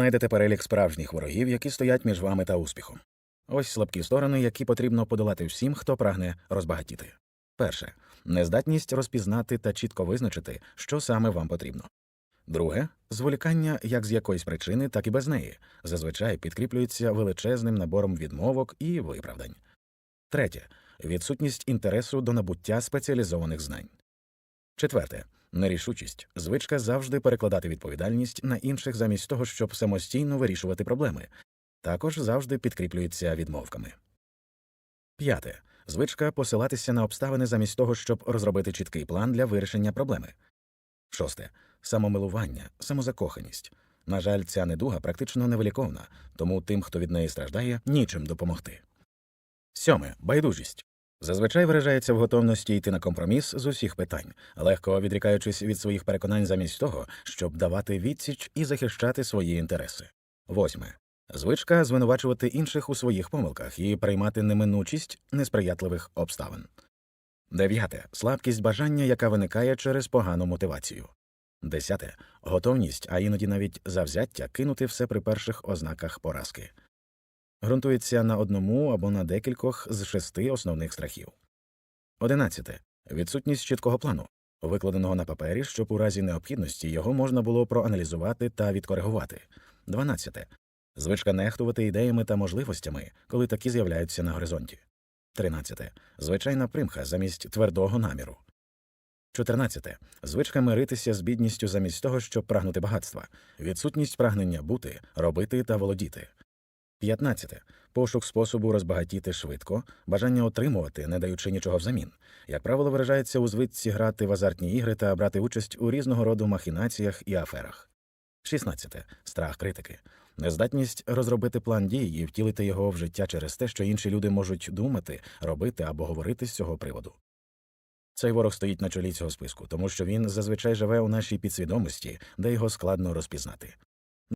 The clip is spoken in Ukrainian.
Знайдете перелік справжніх ворогів, які стоять між вами та успіхом. Ось слабкі сторони, які потрібно подолати всім, хто прагне розбагатіти. Перше нездатність розпізнати та чітко визначити, що саме вам потрібно. Друге зволікання як з якоїсь причини, так і без неї, зазвичай підкріплюється величезним набором відмовок і виправдань. Третє відсутність інтересу до набуття спеціалізованих знань. Четверте нерішучість звичка завжди перекладати відповідальність на інших замість того, щоб самостійно вирішувати проблеми, також завжди підкріплюється відмовками. П'яте звичка посилатися на обставини замість того, щоб розробити чіткий план для вирішення проблеми. Шосте самомилування, самозакоханість. На жаль, ця недуга практично невиліковна, тому тим, хто від неї страждає, нічим допомогти. Сьоме байдужість. Зазвичай виражається в готовності йти на компроміс з усіх питань, легко відрікаючись від своїх переконань замість того, щоб давати відсіч і захищати свої інтереси. Восьме. Звичка звинувачувати інших у своїх помилках і приймати неминучість несприятливих обставин. Дев'яте. Слабкість бажання, яка виникає через погану мотивацію. Десяте. Готовність, а іноді навіть завзяття кинути все при перших ознаках поразки. Ґрунтується на одному або на декількох з шести основних страхів. Одинадцяте. Відсутність чіткого плану, викладеного на папері, щоб у разі необхідності його можна було проаналізувати та відкоригувати. Дванадцяте. Звичка нехтувати ідеями та можливостями, коли такі з'являються на горизонті. Тринадцяте. Звичайна примха замість твердого наміру. 14. Звичка миритися з бідністю замість того, щоб прагнути багатства, відсутність прагнення бути, робити та володіти. 15. Пошук способу розбагатіти швидко, бажання отримувати, не даючи нічого взамін. Як правило, виражається у звичці грати в азартні ігри та брати участь у різного роду махінаціях і аферах. 16. Страх критики. Нездатність розробити план дій і втілити його в життя через те, що інші люди можуть думати, робити або говорити з цього приводу. Цей ворог стоїть на чолі цього списку, тому що він зазвичай живе у нашій підсвідомості, де його складно розпізнати.